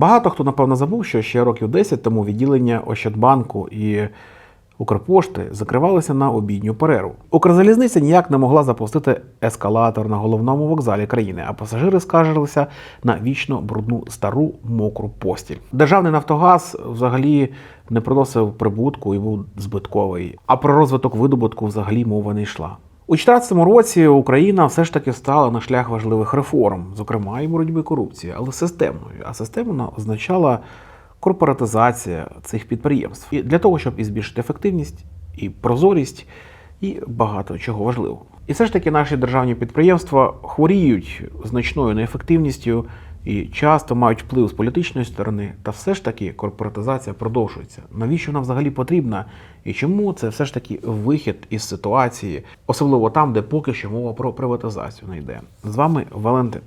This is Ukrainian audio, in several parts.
Багато хто напевно забув, що ще років 10 тому відділення Ощадбанку і Укрпошти закривалися на обідню перерву. Укрзалізниця ніяк не могла запустити ескалатор на головному вокзалі країни, а пасажири скаржилися на вічно брудну стару мокру постіль. Державний Нафтогаз взагалі не приносив прибутку і був збитковий. А про розвиток видобутку взагалі мова не йшла. У 2014 році Україна все ж таки стала на шлях важливих реформ, зокрема і боротьби корупції, але системною. А системна означала корпоратизація цих підприємств і для того, щоб і збільшити ефективність, і прозорість, і багато чого важливого. І все ж таки наші державні підприємства хворіють значною неефективністю і часто мають вплив з політичної сторони, та все ж таки корпоратизація продовжується. Навіщо вона взагалі потрібна? І чому це все ж таки вихід із ситуації, особливо там, де поки що мова про приватизацію не йде. З вами Валентин.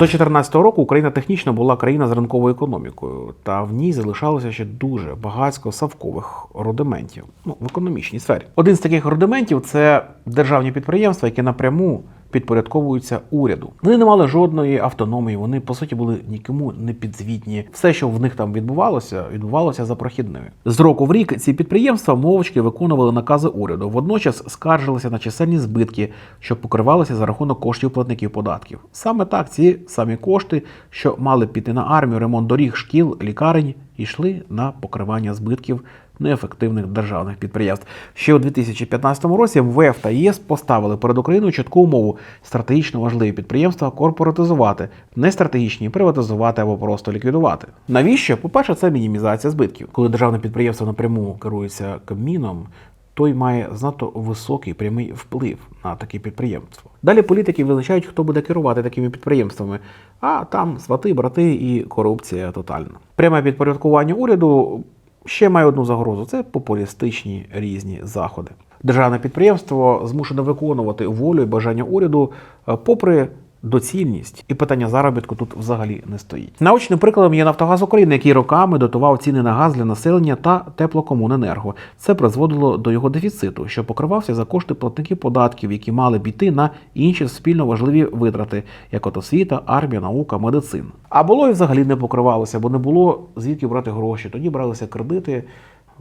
До 2014 року Україна технічно була країна з ринковою економікою, та в ній залишалося ще дуже багатько савкових рудиментів ну, в економічній сфері. Один з таких рудиментів це державні підприємства, які напряму підпорядковуються уряду. Вони не мали жодної автономії, вони по суті були нікому не підзвітні. Все, що в них там відбувалося, відбувалося за прохідною. З року в рік ці підприємства мовчки виконували накази уряду. Водночас скаржилися на чисельні збитки, що покривалися за рахунок коштів платників податків. Саме так ці самі кошти, що мали піти на армію, ремонт доріг, шкіл, лікарень, йшли на покривання збитків неефективних державних підприємств. Ще у 2015 році МВФ та ЄС поставили перед Україною чітку умову стратегічно важливі підприємства корпоратизувати, не стратегічні приватизувати або просто ліквідувати. Навіщо? По-перше, це мінімізація збитків. Коли державне підприємство напряму керується Кабміном, той має знато високий прямий вплив на такі підприємства. Далі політики визначають, хто буде керувати такими підприємствами. А там свати, брати і корупція тотальна. Пряме підпорядкування уряду ще має одну загрозу: це популістичні різні заходи. Державне підприємство змушено виконувати волю і бажання уряду, е, попри доцільність і питання заробітку тут взагалі не стоїть. Наочним прикладом є Нафтогаз України, який роками дотував ціни на газ для населення та теплокомуненерго. Це призводило до його дефіциту, що покривався за кошти платників податків, які мали б іти на інші суспільно важливі витрати, як от освіта, армія, наука, медицина. А було і взагалі не покривалося, бо не було звідки брати гроші. Тоді бралися кредити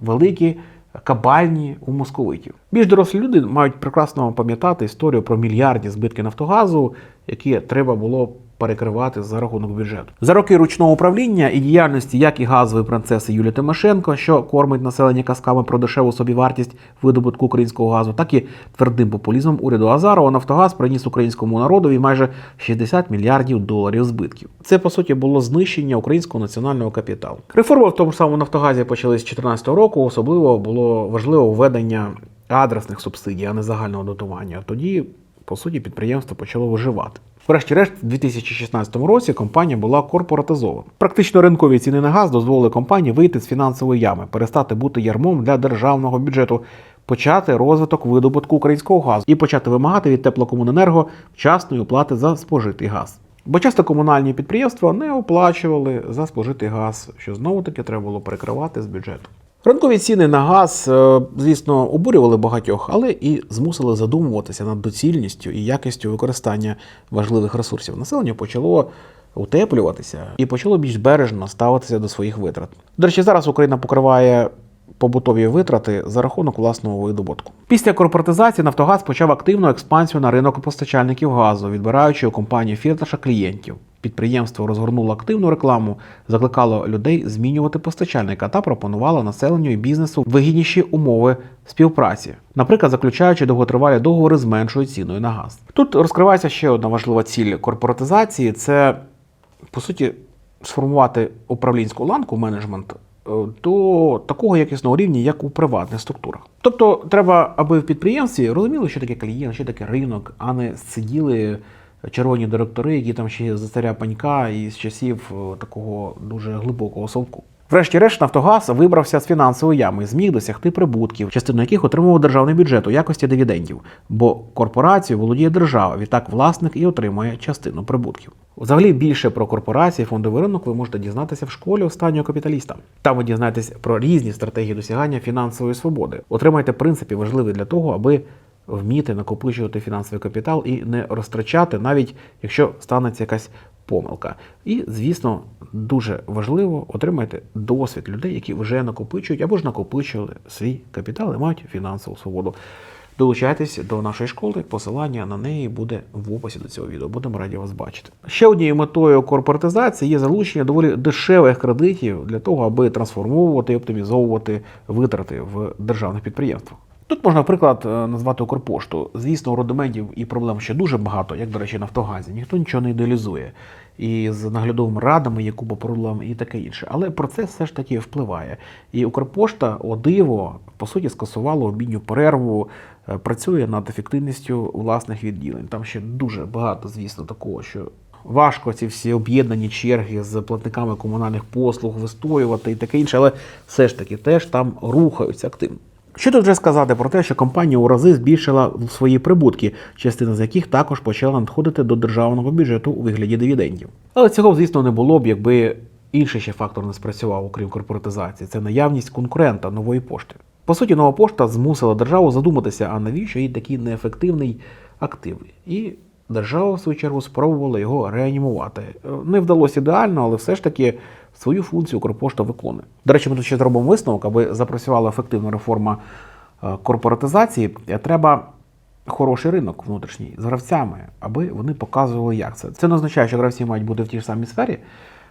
великі кабальні у московитів. Більш дорослі люди мають прекрасно пам'ятати історію про мільярдні збитки Нафтогазу, які треба було перекривати за рахунок бюджету. За роки ручного управління і діяльності як і газової принцеси Юлії Тимошенко, що кормить населення казками про дешеву собівартість видобутку українського газу, так і твердим популізмом уряду Азарова Нафтогаз приніс українському народові майже 60 мільярдів доларів збитків. Це по суті було знищення українського національного капіталу. Реформи в тому самому Нафтогазі почались з 2014 року. Особливо було важливо введення адресних субсидій, а не загального дотування. Тоді, по суті, підприємство почало виживати. Врешті-решт, в 2016 році компанія була корпоратизована. Практично ринкові ціни на газ дозволили компанії вийти з фінансової ями, перестати бути ярмом для державного бюджету, почати розвиток видобутку українського газу і почати вимагати від теплокомуненерго вчасної оплати за спожитий газ. Бо часто комунальні підприємства не оплачували за спожитий газ, що знову таки треба було перекривати з бюджету. Ринкові ціни на газ, е, звісно, обурювали багатьох, але і змусили задумуватися над доцільністю і якістю використання важливих ресурсів. Населення почало утеплюватися і почало більш бережно ставитися до своїх витрат. До речі, зараз Україна покриває побутові витрати за рахунок власного видобутку. Після корпоратизації Нафтогаз почав активну експансію на ринок постачальників газу, відбираючи у компанії Фірташа клієнтів. Підприємство розгорнуло активну рекламу, закликало людей змінювати постачальника та пропонувало населенню і бізнесу вигідніші умови співпраці, наприклад, заключаючи довготривалі договори з меншою ціною на газ. Тут розкривається ще одна важлива ціль корпоратизації: це по суті сформувати управлінську ланку менеджмент е, до такого якісного рівня, як у приватних структурах. Тобто, треба, аби в підприємстві розуміли, що таке клієнт, що таке ринок, а не сиділи червоні директори, які там ще за царя панька і з часів е, такого дуже глибокого совку. Врешті-решт, Нафтогаз вибрався з фінансової ями, зміг досягти прибутків, частину яких отримував державний бюджет у якості дивідендів, бо корпорацію володіє держава, відтак власник і отримує частину прибутків. Взагалі більше про корпорації, фондовий ринок ви можете дізнатися в школі останнього капіталіста. Там ви дізнаєтесь про різні стратегії досягання фінансової свободи. Отримайте принципи важливі для того, аби вміти накопичувати фінансовий капітал і не розтрачати, навіть якщо станеться якась помилка. І, звісно, дуже важливо отримати досвід людей, які вже накопичують або ж накопичили свій капітал і мають фінансову свободу. Долучайтесь до нашої школи, посилання на неї буде в описі до цього відео. Будемо раді вас бачити. Ще однією метою корпоратизації є залучення доволі дешевих кредитів для того, аби трансформовувати і оптимізовувати витрати в державних підприємствах. Тут можна, наприклад, е, назвати Укрпошту. Звісно, родиментів і проблем ще дуже багато, як, до речі, в Нафтогазі. Ніхто нічого не ідеалізує. І з наглядовими радами є купа проблем і таке інше. Але про це все ж таки впливає. І Укрпошта, о диво, по суті, скасувала обідню перерву, е, працює над ефективністю власних відділень. Там ще дуже багато, звісно, такого, що важко ці всі об'єднані черги з платниками комунальних послуг вистоювати і таке інше, але все ж таки теж там рухаються активно. Що тут вже сказати про те, що компанія у рази збільшила свої прибутки, частина з яких також почала надходити до державного бюджету у вигляді дивідендів. Але цього, звісно, не було б, якби інший ще фактор не спрацював, окрім корпоратизації. Це наявність конкурента нової пошти. По суті, нова пошта змусила державу задуматися, а навіщо їй такий неефективний актив. І держава, в свою чергу, спробувала його реанімувати. Е, Не вдалося ідеально, але все ж таки свою функцію Укрпошта виконує. До речі, ми тут ще зробимо висновок, аби запрацювала ефективна реформа е, корпоратизації, е, треба хороший ринок внутрішній з гравцями, аби вони показували, як це. Це не означає, що гравці мають бути в тій ж самій сфері,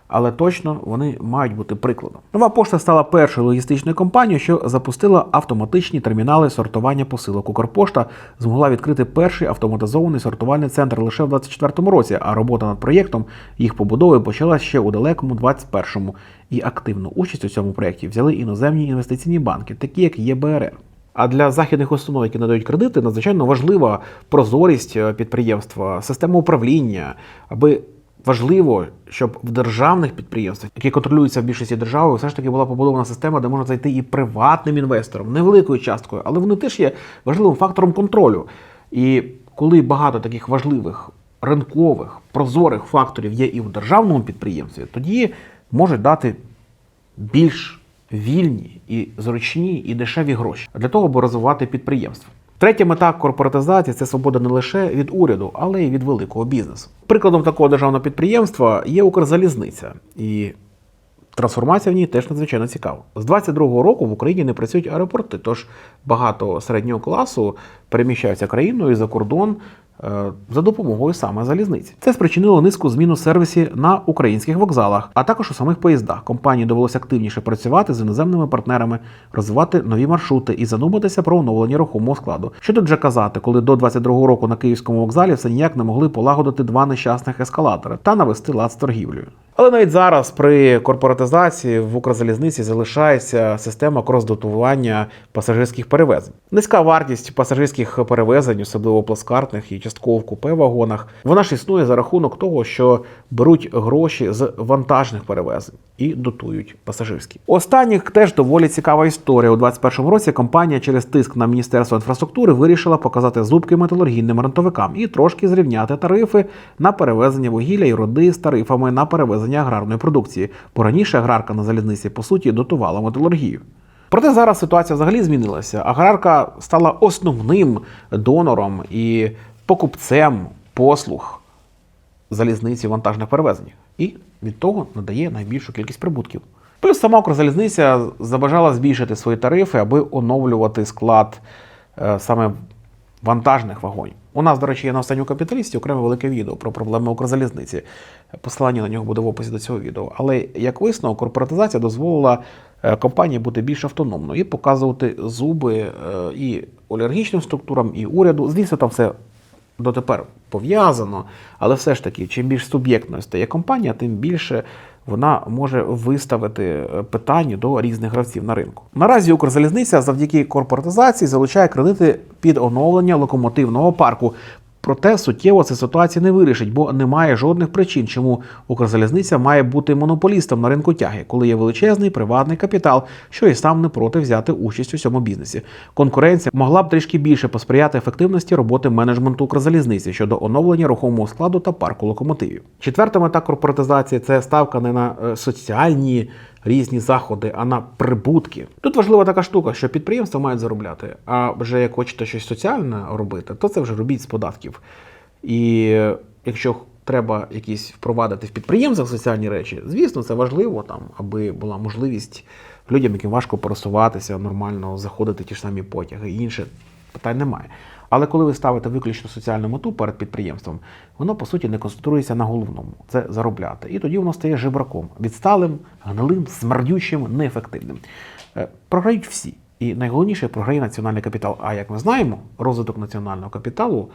але точно вони мають бути прикладом. Нова пошта стала першою логістичною компанією, що запустила автоматичні термінали сортування посилок. Укрпошта змогла відкрити перший автоматизований сортувальний центр лише в 2024 році, а робота над проєктом їх побудови почалася ще у далекому 21-му. І активну участь у цьому проєкті взяли іноземні інвестиційні банки, такі як ЄБРР. А для західних установ, які надають кредити, надзвичайно важлива прозорість е, підприємства, система управління, аби важливо, щоб в державних підприємствах, які контролюються в більшості держави, все ж таки була побудована система, де можна зайти і приватним інвестором, невеликою часткою, але вони теж є важливим фактором контролю. І коли багато таких важливих ринкових прозорих факторів є і в державному підприємстві, тоді можуть дати більш вільні і зручні і дешеві гроші для того, аби розвивати підприємство. Третя мета корпоратизації це свобода не лише від уряду, але й від великого бізнесу. Прикладом такого державного підприємства є Укрзалізниця, і трансформація в ній теж надзвичайно цікава. З 22-го року в Україні не працюють аеропорти, тож багато середнього класу переміщаються країною і за кордон за допомогою саме залізниці. Це спричинило низку змін у сервісі на українських вокзалах, а також у самих поїздах. Компанії довелося активніше працювати з іноземними партнерами, розвивати нові маршрути і задуматися про оновлення рухомого складу. Що тут вже казати, коли до 22-го року на київському вокзалі все ніяк не могли полагодити два нещасних ескалатори та навести лад з торгівлею. Але навіть зараз при корпоратизації в Укрзалізниці залишається система крос-дотування пасажирських перевезень. Низька вартість пасажирських перевезень, особливо плацкартних і частково в купе вагонах, вона ж існує за рахунок того, що беруть гроші з вантажних перевезень і дотують пасажирські. Останніх теж доволі цікава історія. У 2021 році компанія через тиск на міністерство інфраструктури вирішила показати зубки металургійним рентовикам і трошки зрівняти тарифи на перевезення вугілля і руди з тарифами на перевезення аграрної продукції. Бо раніше аграрка на залізниці по суті дотувала металургію. Проте зараз ситуація взагалі змінилася. Аграрка стала основним донором і покупцем послуг залізниці вантажних перевезень. І від того надає найбільшу кількість прибутків. Плюс сама Укрзалізниця забажала збільшити свої тарифи, аби оновлювати склад е, саме вантажних вагонів. У нас, до речі, є на останньому капіталісті окреме велике відео про проблеми Укрзалізниці. Посилання на нього буде в описі до цього відео. Але як висновок, корпоратизація дозволила е, компанії бути більш автономною і показувати зуби е, і олігархічним структурам, і уряду. Звісно, там все дотепер пов'язано, але все ж таки, чим більш суб'єктною стає компанія, тим більше вона може виставити е, питання до різних гравців на ринку. Наразі Укрзалізниця завдяки корпоратизації залучає кредити під оновлення локомотивного парку. Проте суттєво ця ситуація не вирішить, бо немає жодних причин, чому Укрзалізниця має бути монополістом на ринку тяги, коли є величезний приватний капітал, що і сам не проти взяти участь у цьому бізнесі. Конкуренція могла б трішки більше посприяти ефективності роботи менеджменту Укрзалізниці щодо оновлення рухомого складу та парку локомотивів. Четверта мета корпоратизації це ставка не на е, соціальні різні заходи, а на прибутки. Тут важлива така штука, що підприємства мають заробляти. А вже як хочете щось соціальне робити, то це вже робіть з податків. І якщо треба якісь впровадити в підприємствах соціальні речі, звісно, це важливо там, аби була можливість людям, яким важко пересуватися, нормально заходити ті ж самі потяги і інше питань немає. Але коли ви ставите виключно соціальну мету перед підприємством, воно по суті не концентрується на головному це заробляти. І тоді воно стає жебраком, відсталим, гнилим, смердючим, неефективним. Е, Програють всі. І найголовніше програє національний капітал. А як ми знаємо, розвиток національного капіталу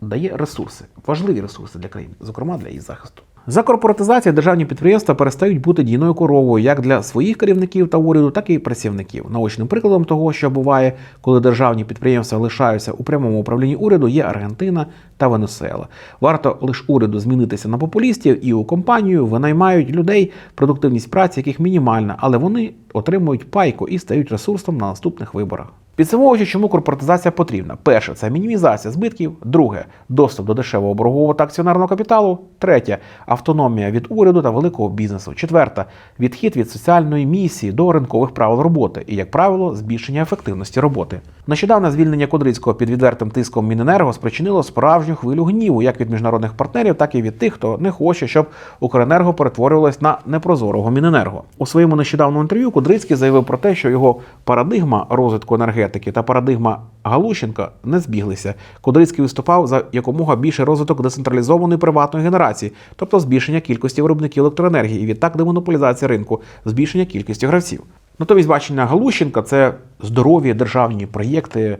дає ресурси, важливі ресурси для країни, зокрема для її захисту. За корпоратизацію державні підприємства перестають бути дійною коровою як для своїх керівників та уряду, так і працівників. Наочним прикладом того, що буває, коли державні підприємства лишаються у прямому управлінні уряду, є Аргентина та Венесуела. Варто лише уряду змінитися на популістів і у компанію винаймають людей, продуктивність праці, яких мінімальна, але вони отримують пайку і стають ресурсом на наступних виборах. Підсумовуючи, чому корпоратизація потрібна: перше це мінімізація збитків, друге доступ до дешевого боргового та акціонерного капіталу, третє автономія від уряду та великого бізнесу. Четверта відхід від соціальної місії до ринкових правил роботи і, як правило, збільшення ефективності роботи. Нещодавне звільнення Кудрицького під відвертим тиском Міненерго спричинило справжню хвилю гніву як від міжнародних партнерів, так і від тих, хто не хоче, щоб Укренерго перетворювалось на непрозорого Міненерго. У своєму нещодавному інтерв'ю Кудрицький заявив про те, що його парадигма розвитку енергетики та парадигма Галущенка не збіглися. Кудрицький виступав за якомога більше розвиток децентралізованої приватної генерації, тобто збільшення кількості виробників електроенергії і відтак демонополізація ринку, збільшення кількості гравців. Натомість бачення Галущенка це здорові державні проєкти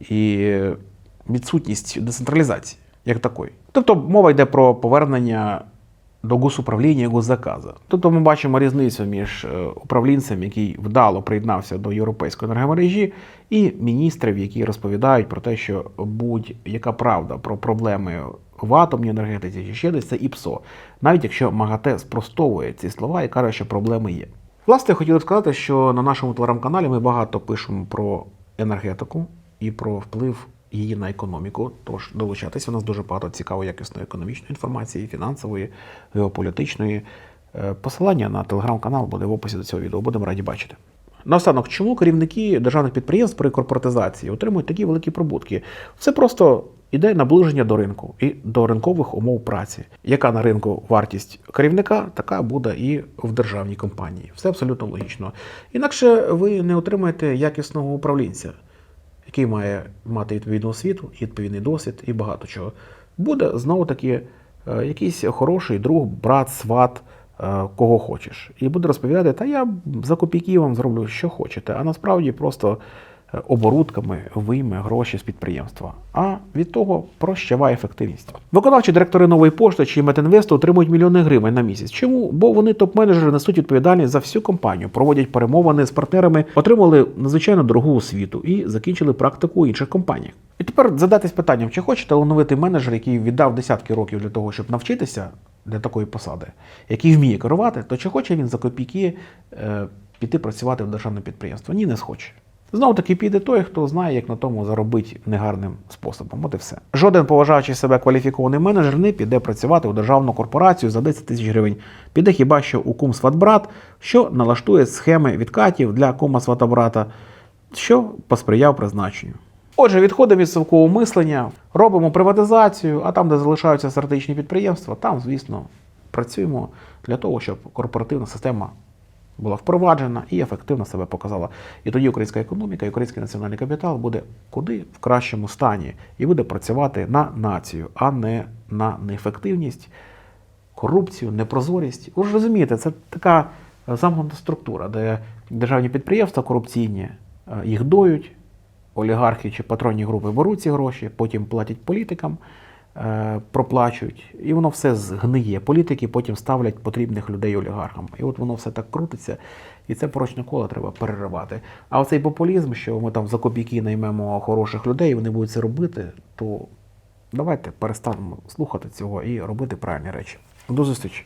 і відсутність децентралізації як такої. Тобто мова йде про повернення до госуправління і госзаказу. Тобто ми бачимо різницю між е, управлінцем, який вдало приєднався до європейської енергомережі, і міністрів, які розповідають про те, що будь-яка правда про проблеми в атомній енергетиці чи ще десь це ІПСО, навіть якщо МАГАТЕ спростовує ці слова і каже, що проблеми є. Власне, хотів сказати, що на нашому телеграм-каналі ми багато пишемо про енергетику і про вплив її на економіку. Тож долучатися. У нас дуже багато цікавої якісної економічної інформації, фінансової, геополітичної. Е, Посилання на телеграм-канал буде в описі до цього відео. Будемо раді бачити. Наостанок, чому керівники державних підприємств при корпоратизації отримують такі великі прибутки? Це просто іде наближення до ринку і до ринкових умов праці. Яка на ринку вартість керівника, така буде і в державній компанії. Все абсолютно логічно. Інакше ви не отримаєте якісного управлінця, який має мати відповідну освіту, відповідний досвід і багато чого. Буде знову таки е, якийсь хороший друг, брат, сват. е, Кого хочеш, і буде розповідати, та я за копійки вам зроблю, що хочете. А насправді просто оборудками вийме гроші з підприємства. А від того прощава ефективність. Виконавчі директори нової пошти чи Метінвесту отримують мільйони гривень на місяць. Чому? Бо вони топ-менеджери несуть відповідальність за всю компанію, проводять перемовини з партнерами, отримали надзвичайно дорогу освіту і закінчили практику інших компаніях. І тепер задатись питанням, чи хоче талановитий менеджер, який віддав десятки років для того, щоб навчитися для такої посади, який вміє керувати, то чи хоче він за копійки е, піти працювати в державне підприємство? Ні, не схоче. Знову таки піде той, хто знає, як на тому заробити негарним способом. От і все. Жоден поважаючий себе кваліфікований менеджер не піде працювати у державну корпорацію за 10 тисяч гривень. Піде хіба що у кум сватбрат, що налаштує схеми відкатів для кума сватобрата, що посприяв призначенню. Отже, відходимо від совкового мислення, робимо приватизацію, а там, де залишаються стратегічні підприємства, там, звісно, працюємо для того, щоб корпоративна система була впроваджена і ефективно себе показала. І тоді українська економіка і український національний капітал буде куди в кращому стані і буде працювати на націю, а не на неефективність, корупцію, непрозорість. Ви ж розумієте, це така е, замкнута структура, де державні підприємства корупційні е, їх доють, олігархи чи патронні групи беруть ці гроші, потім платять політикам, проплачують, і воно все згниє. Політики потім ставлять потрібних людей олігархам. І от воно все так крутиться, і це порочне коло треба переривати. А оцей популізм, що ми там за копійки наймемо хороших людей, і вони будуть це робити, то давайте перестанемо слухати цього і робити правильні речі. До зустрічі!